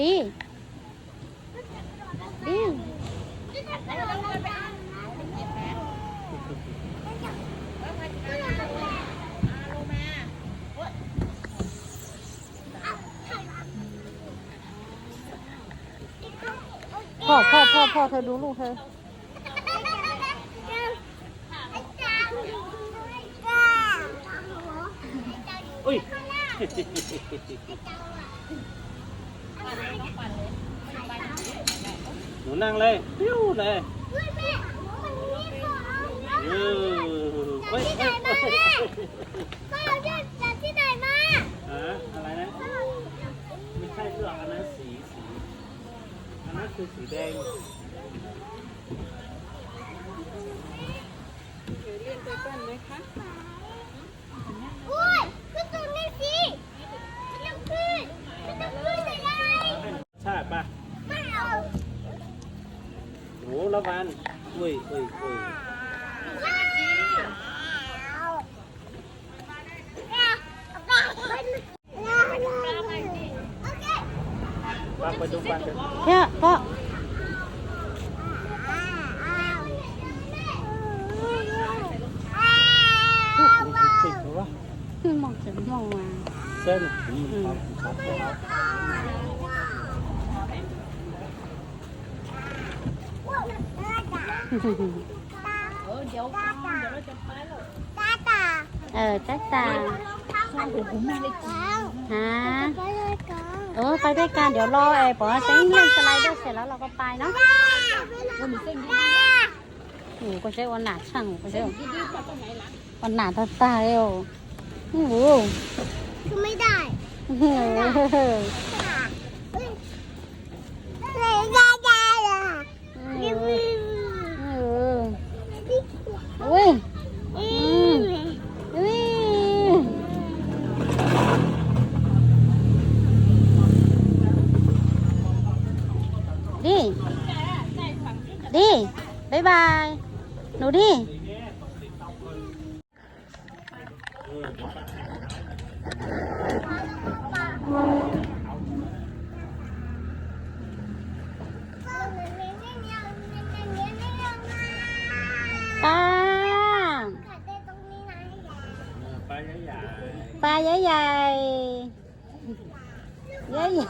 ดี ดีพ่อพ่อพ่อพ่อเธอดูลูกเธออุ้ย หนูนั่งเลยปิ้วเลยเออเฮ้ยเฮ้ยเฮ้ยฮะอะไรนะ ไม่ใช่เสื้ออันนั้นสีสีอันนั้นคือสีแดง ใช่ปะโอ้ ละวันอุ้ยอุ้ยอุ้ยปไปดูปันกันเนี่ยพ่อติดหรือวะมองถึงมองมาเส้นอืมครับ ครับครับเออจ้าตาฮะเออไปด้วยกันเดี๋ยวรอไอ้บอกว่าเซ็งเล่นสไลเดอร์เสร็จแล้วเราก็ไปเนาะโอ้ก็ใช้วันหนาช่างก็ใช้วันหนาตาตาเร็วโอ้โหคือไม่ได้เออไม่ได้ได้ล่ะ เออเอออุ้ยอืมอุ้ยดีดีบายบายหนูดีปลาปลาใหญ่ใหญ่ปลาใหญ่ใหญ่ใหญ่ใหญ่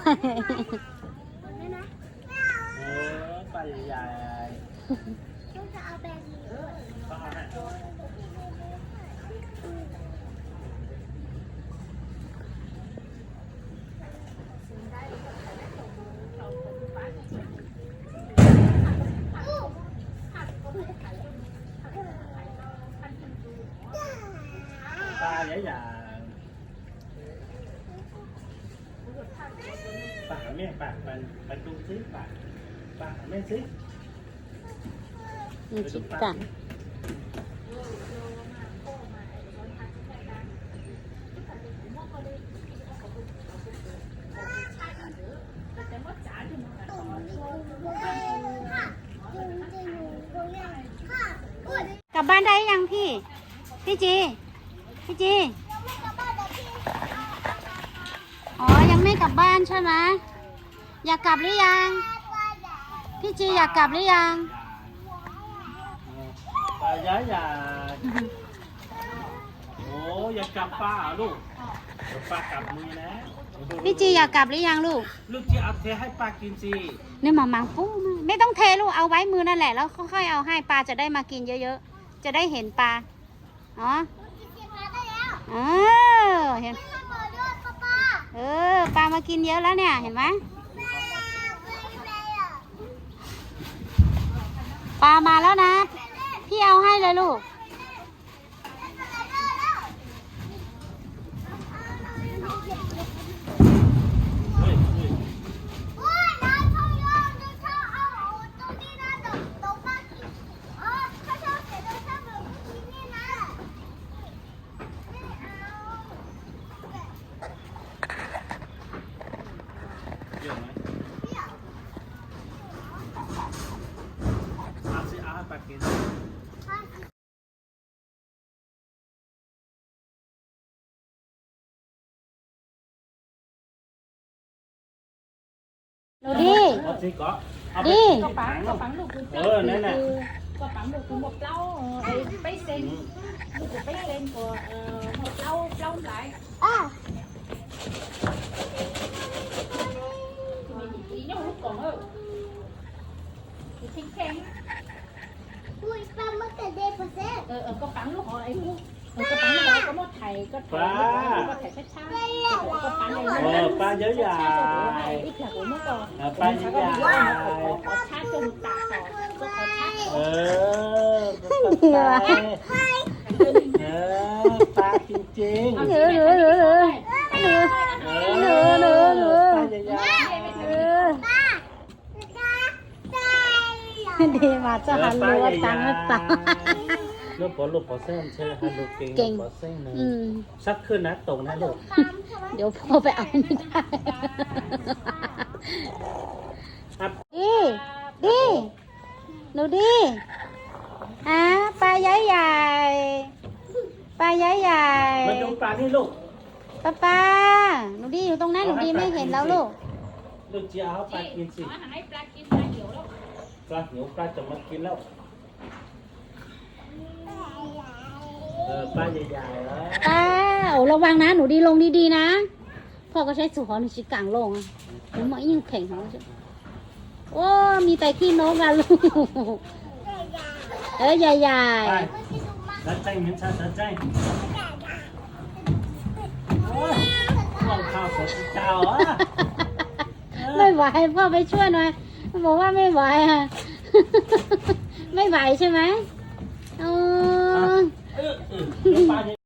เออปลาใหญ่ใหญ่ปลาอะไรปลาใหญ่ใหญ่ ปลาหาแม่ปลาไปไปดูซิปลาปลาหาแม่ซิมีจิตกันกลับบ้านได้ยังพี่ พี่จี พี่จี อ๋อ ยังไม่กลับบ้านใช่ไหม อยากกลับหรือยัง พี่จีอยากกลับหรือยังปลาใหญ่ใหญ่โอ้อยากกลับป้าเหรอลูกเดี๋ยวป้ากลับมือนะพี่จีอยากกลับหรือยังลูกลูกจีเอาเทให้ป้ากินสินี่มามังปูมาไม่ต้องเทลูกเอาไว้มือนั่นแหละแล้วค่อยๆเอาให้ปลาจะได้มากินเยอะๆ จะได้เห็นปลาอ๋อเออเห็น เออปลามากินเยอะแล้วเนี่ยเห็นไหม ปลามาแล้วนะ พี่เอาให้เลยลูก เยอะไหม ก็ปังก็ปังลูกเออนั่นน่ะ có bắn được cũng một lâu ấy bay sen อืม một bay sen của ờ, một lâu lâu lại อะ thì mình chỉ nhau lúc còn ơ thì khen khen อุ้ยปลามันกระเด็นไป เราก็ปั้นเราก็มดไข่ก็ไข่ก็ไข่ช้าๆก็ปั้นเลยเออปั้นเยอะใหญ่อีกแถวเมื่อก่อนปั้นเยอะใหญ่ขอช้าจนตาต่อก็ขอช้าเออเออตาจริงๆเออเออเออเออเออเออเออเออเดมาจะหันรัวตังตา ลูกปอลูกปอเส้นเชื่อฮันลูกเก่งเก่งปอเส้นนะอืม ชักขึ้นนะตรงนะลูกเดี๋ยวพ่อไปเอาไม่ได้ครับดีดีหนูดีอะปลาใหญ่ใหญ่ปลาใหญ่ใหญ่มาดูปลานี่ลูกป้าป้าหนูดีอยู่ตรงนั้นหนูดีไม่เห็นแล้วลูกลูกจะเอาปลากินสิ nó hãy pla kim pla nhiều lắm ปลาหิวปลาจะมากินแล้วเออ ปลาใหญ่ๆแล้วป้าโอ้ระวังนะ หนูดีลงดีๆนะ พ่อก็ใช้สุขอหนูชิกลางลงอะหนูหมอยิ่งแข็งของเราโอ้ มีแต่ขี้นกอะลูก เออใหญ่ไปดัดใจเหมือนชาดัดใจโอ้ยลองข้าวสดเจ้าอะๆ ไม่ไหวพ่อไปช่วยหน่อยบอกว่าไม่ไหวอะไม่ไหวใช่ไหมเออเออ เออปลา